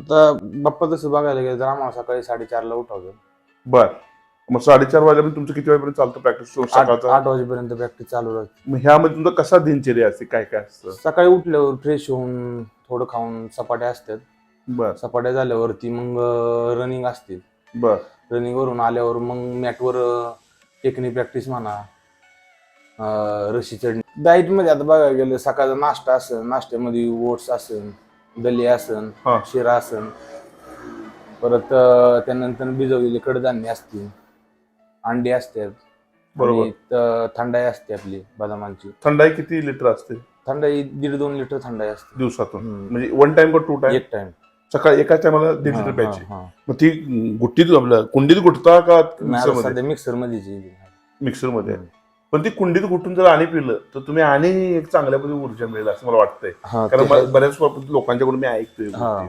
आता बाप्पा तसं बघायला गेलं तर आम्हाला सकाळी साडेचारला उठवतो बर. मग साडेचार वाजेपर्यंत तुमचं किती वेळपर्यंत चालतं प्रॅक्टिस आठ सकाळचा? आठ वाजेपर्यंत प्रॅक्टिस चालू राहते. मग ह्यामध्ये तुमचा कसा दिनचर्या असते? काय काय असतं? सकाळी उठल्यावर फ्रेश होऊन थोडं खाऊन सपाट्या असतात. बर. सपाट्या झाल्यावरती मग रनिंग असते. बर. रनिंग वरून आल्यावर मग मॅटवर टेकनी प्रॅक्टिस म्हणा अं, रशी चढणी. डाईटमध्ये आता बघायला गेलं सकाळचा नाश्ता असेल नाश्त्यामध्ये ओट्स असेल दली असन हा. शिरा असन. परत अं, त्यानंतर भिजवलेले कडधान्य असतील अंडी असतात बरोबर. आणि त- थंडाई असते आपली बदामांची. थंडाई किती लिटर असते? थंडाई दीड दोन लिटर थंडाई असते. दिवसातून. हम्म. म्हणजे वन टाइम का टू टाइम एक टाइम सकाळी एका टायमाला दीड लिटर प्यायची. मग ती गुट्टीत आपल्या कुंडीत गुटता का मिक्सरमध्ये मिक्सरमध्ये. पण ती कुंडीत गुटून जर आणि पिलं तर तुम्ही आणि एक चांगल्या ऊर्जा मिळेल असं मला वाटतंय कारण बऱ्याच लोकांच्याकडून मी ऐकतोय हा.